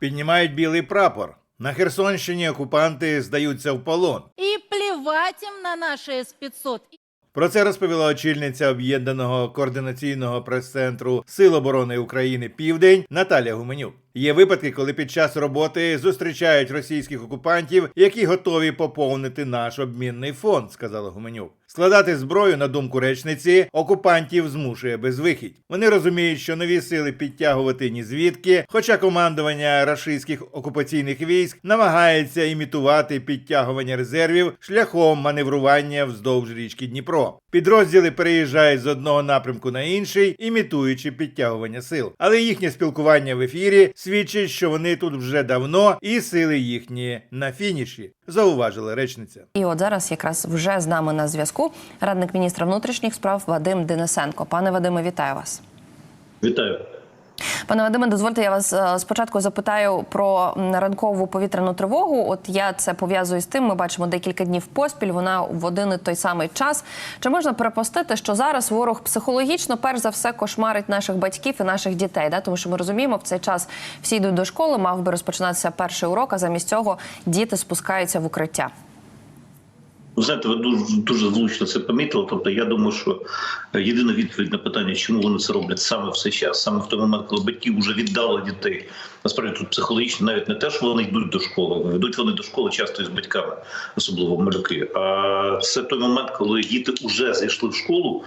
Піднімають білий прапор. На Херсонщині окупанти здаються в полон. И плевать им на наши С-500. Про це розповіла очільниця об'єднаного координаційного прес-центру Сил оборони України Південь Наталя Гуменюк. Є випадки, коли під час роботи зустрічають російських окупантів, які готові поповнити наш обмінний фонд, сказала Гуменюк. Складати зброю, на думку речниці, окупантів змушує безвихідь. Вони розуміють, що нові сили підтягувати ні звідки, хоча командування рашистських окупаційних військ намагається імітувати підтягування резервів шляхом маневрування вздовж річки Дніпро. Підрозділи переїжджають з одного напрямку на інший, імітуючи підтягування сил. Але їхнє спілкування в ефірі свідчить, що вони тут вже давно, і сили їхні на фініші, зауважила речниця. І от зараз якраз вже з нами на зв'язку радник міністра внутрішніх справ Вадим Денисенко. Пане Вадиме, вітаю вас. Вітаю. Пане Вадиме, дозвольте, я вас е, спочатку запитаю про ранкову повітряну тривогу. От я це пов'язую з тим. Ми бачимо декілька днів поспіль. Вона в один і той самий час. Чи можна перепустити, що зараз ворог психологічно перш за все кошмарить наших батьків і наших дітей? Да? Тому що ми розуміємо, в цей час всі йдуть до школи, мав би розпочинатися перший урок, а замість цього діти спускаються в укриття. Ви знаєте, ви дуже дуже влучно це помітили. Тобто, я думаю, що єдина відповідь на питання, чому вони це роблять саме в цей час, саме в той момент, коли батьки вже віддали дітей. Насправді тут психологічно навіть не те, що вони йдуть до школи. Йдуть вони до школи часто із батьками, особливо малюки. А це той момент, коли діти вже зайшли в школу,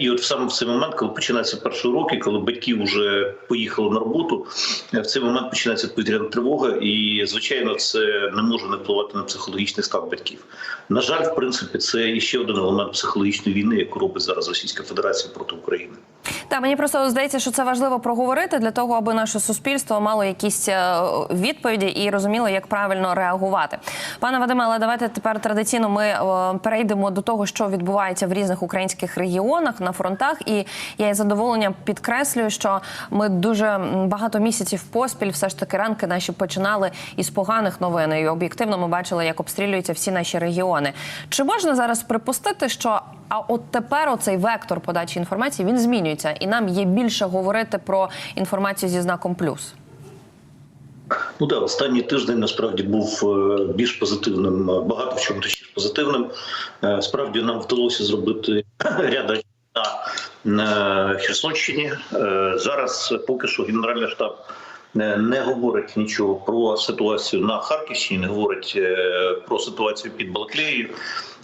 і от саме в цей момент, коли починаються перші уроки, коли батьки вже поїхали на роботу, в цей момент починається повітряна тривога, і звичайно, це не може не впливати на психологічний стан батьків. На жаль, в принципі, це іще один елемент психологічної війни, яку робить зараз Російська Федерація проти України. Так, мені просто здається, що це важливо проговорити для того, аби наше суспільство мало якісь е, відповіді і розуміло, як правильно реагувати. Пане Вадиме, але давайте тепер традиційно ми е, перейдемо до того, що відбувається в різних українських регіонах на фронтах. І я із задоволенням підкреслюю, що ми дуже багато місяців поспіль, все ж таки ранки наші починали із поганих новин. І об'єктивно ми бачили, як обстрілюються всі наші регіони. Чи можна зараз припустити, що а от тепер оцей вектор подачі інформації він змінюється, і нам є більше говорити про інформацію зі знаком плюс. Ну так, останній тиждень насправді був е, більш позитивним, е, багато в чому точніше позитивним. Е, Справді нам вдалося зробити ряд на Херсонщині. Зараз поки що Генеральний штаб не говорить нічого про ситуацію на Харківщині, не говорить е, про ситуацію під Балаклеєю.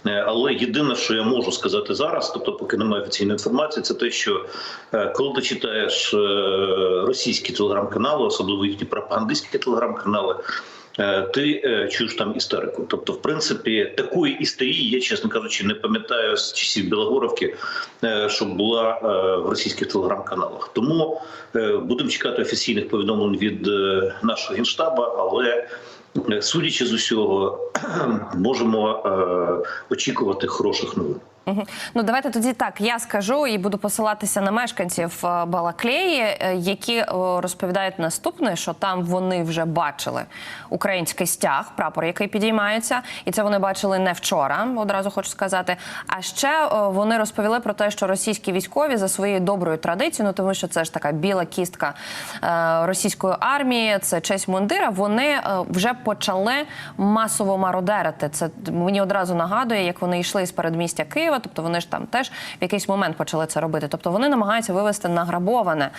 Е, Але єдине, що я можу сказати зараз, тобто, поки немає офіційної інформації, це те, що е, коли ти читаєш е, російські телеграм-канали, особливо їхні пропагандистські телеграм-канали, е, ти е, чуєш там істерику. Тобто, в принципі, такої істерії я, чесно кажучи, не пам'ятаю з часів Білогоровки, е, щоб була е, в російських телеграм-каналах. Тому е, будемо чекати офіційних повідомлень від е, нашого генштаба, але. е, Судячи з усього, можемо е, очікувати хороших новин. Ну давайте тоді так. Я скажу і буду посилатися на мешканців е, Балаклеї, е, які розповідають наступне, що там вони вже бачили український стяг, прапор, який підіймається, і це вони бачили не вчора. Одразу хочу сказати. А ще вони розповіли про те, що російські військові за своєю доброю традицією, ну тому що це ж така біла кістка е, російської армії, це честь мундира. Вони вже почали масово мародерити. Це мені одразу нагадує, як вони йшли з передмістя Києва. Тобто вони ж там теж в якийсь момент почали це робити. Тобто вони намагаються вивести награбоване.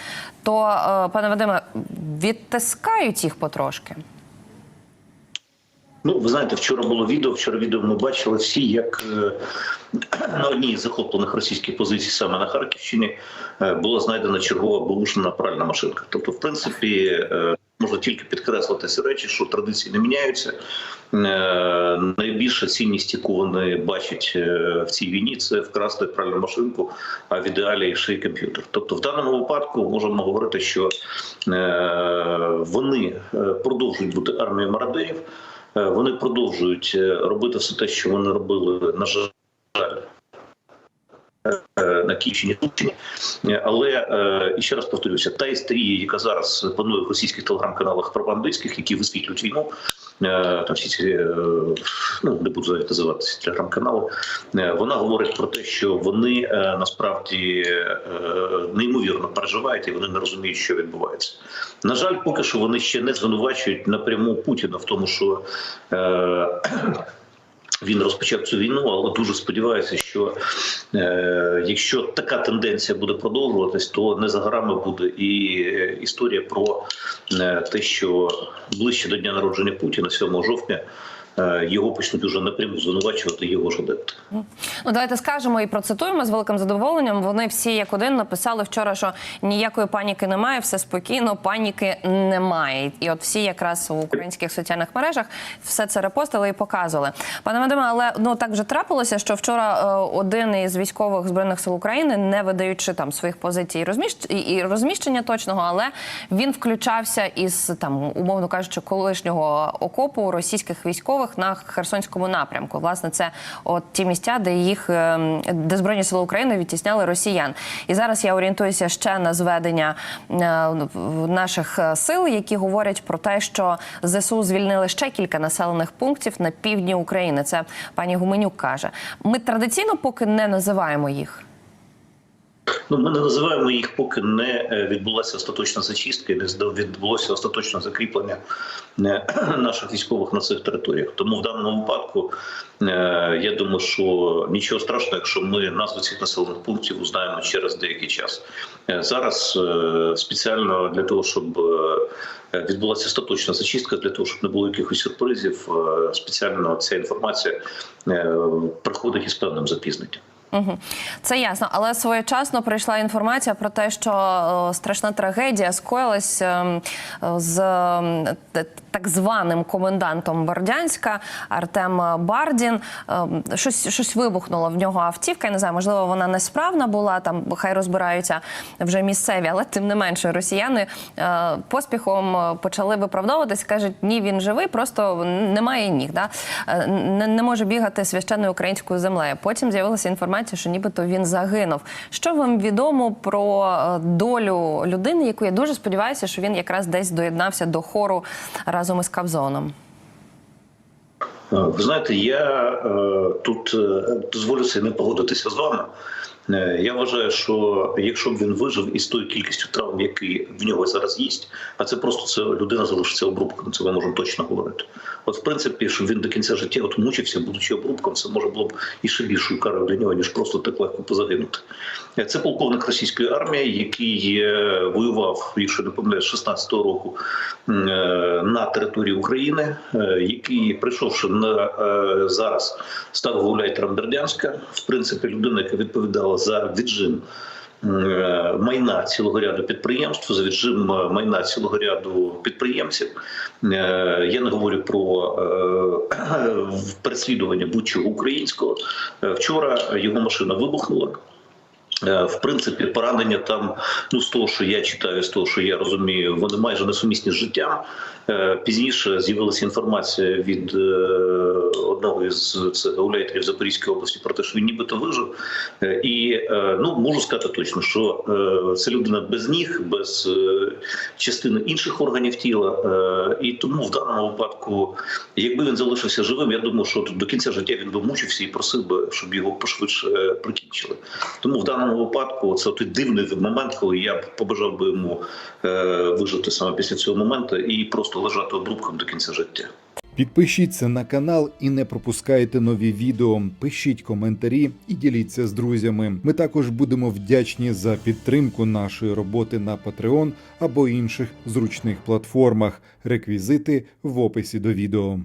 То, е, пане Вадиме, відтискають їх потрошки. Ну, ви знаєте, вчора було відео. Вчора відео ми бачили всі, як е, на одній з захоплених російських позицій, саме на Харківщині, е, була знайдена чергова бабушина пральна машинка. Тобто, в принципі, можна тільки підкреслити ці речі, що традиції не міняються. Е, Найбільша цінність, яку вони бачать е, в цій війні, це вкрасти пральну машинку, а в ідеалі ще й комп'ютер. Тобто, в даному випадку можемо говорити, що е, вони продовжують бути армією мародерів. Вони продовжують робити все те, що вони робили, на жаль, на Київщині Тульчині. Е, Але е, і ще раз повторюся, та істерія, яка зараз панує в російських телеграм-каналах пропагандистських, які висвітлюють війну, е, там всі ці е, ну не буду навіть телеграм-канали. е, Вона говорить про те, що вони е, насправді е, неймовірно переживають і вони не розуміють, що відбувається. На жаль, поки що вони ще не звинувачують напряму Путіна в тому, що. Він розпочав цю війну, але дуже сподіваюся, що е, якщо така тенденція буде продовжуватись, то не за горами буде і е, історія про е, те, що ближче до дня народження Путіна, 7 жовтня, його почнуть уже напряму звинувачувати його ж адепти. Ну, давайте скажемо і процитуємо з великим задоволенням. Вони всі як один написали вчора, що ніякої паніки немає, все спокійно, паніки немає. І от всі якраз у українських соціальних мережах все це репостили і показували. Пане Вадиме, але ну так вже трапилося, що вчора е, один із військових збройних сил України, не видаючи там своїх позицій розміщ- і розміщення точного, але він включався із там, умовно кажучи, колишнього окопу російських військових на Херсонському напрямку. Власне, це от ті місця, де їх ем, де збройні сили України відтісняли росіян. І зараз я орієнтуюся ще на зведення е, наших е, сил, які говорять про те, що ЗСУ звільнили ще кілька населених пунктів на півдні України. Це пані Гуменюк каже. Ми традиційно поки не називаємо їх. Ну, ми не називаємо їх, поки не е, відбулася остаточна зачистка і не відбулося остаточне закріплення е, наших військових на цих територіях. Тому в даному випадку е, я думаю, що нічого страшного, якщо ми назви цих населених пунктів узнаємо через деякий час. Зараз спеціально для того, щоб відбулася остаточна зачистка, для того, щоб не було якихось сюрпризів, спеціально ця інформація приходить із певним запізненням. Угу. Це ясно, але своєчасно прийшла інформація про те, що е, страшна трагедія скоїлась е, з е, так званим комендантом Бордянська Артем Бардін. Е, Щось, щось вибухнуло в нього автівка. Я не знаю, можливо, вона несправна була. Там хай розбираються вже місцеві, але тим не менше росіяни е, поспіхом е, почали виправдовуватись. кажуть, ні, він живий, просто немає ніг. Да? Не, не може бігати священною українською землею. Потім з'явилася інформація, що нібито він загинув. Що вам відомо про е, долю людини, яку я дуже сподіваюся, що він якраз десь доєднався до хору разом із Кавзоном? Е, Ви знаєте, я е, тут е, дозволю собі не погодитися з вами. Е, Я вважаю, що якщо б він вижив із тою кількістю травм, які в нього зараз є, а це просто це людина залишиться обрубком, це ми можемо точно говорити. От, в принципі, щоб він до кінця життя от мучився, будучи обрубком, це може було б і ще більшою карою для нього, ніж просто так легко позагинути. Е, Це полковник російської армії, який е, воював, якщо не помиляюсь, 16-го року на території України, який, прийшовши на зараз, став гауляйтером Бердянська. В принципі, людина, яка відповідала за віджим е, майна цілого ряду підприємств, за віджим е, майна цілого ряду підприємців. Е, Я не говорю про переслідування будь-чого українського. Вчора його машина вибухнула. Е, В принципі, поранення там, ну з того, що я читаю, з того, що я розумію, вони майже несумісні з життям. Е, Пізніше з'явилася інформація від е, одного із гауляйтерів Запорізької області про те, що він нібито вижив. І ну можу сказати точно, що це людина без ніг, без частини інших органів тіла. І тому в даному випадку, якби він залишився живим, я думаю, що до кінця життя він би мучився і просив би, щоб його пошвидше прикінчили. Тому в даному випадку це той дивний момент, коли я побажав би йому е, вижити саме після цього моменту і просто лежати обрубком до кінця життя. Підпишіться на канал і не пропускайте нові відео. Пишіть коментарі і діліться з друзями. Ми також будемо вдячні за підтримку нашої роботи на Patreon або інших зручних платформах. Реквізити в описі до відео.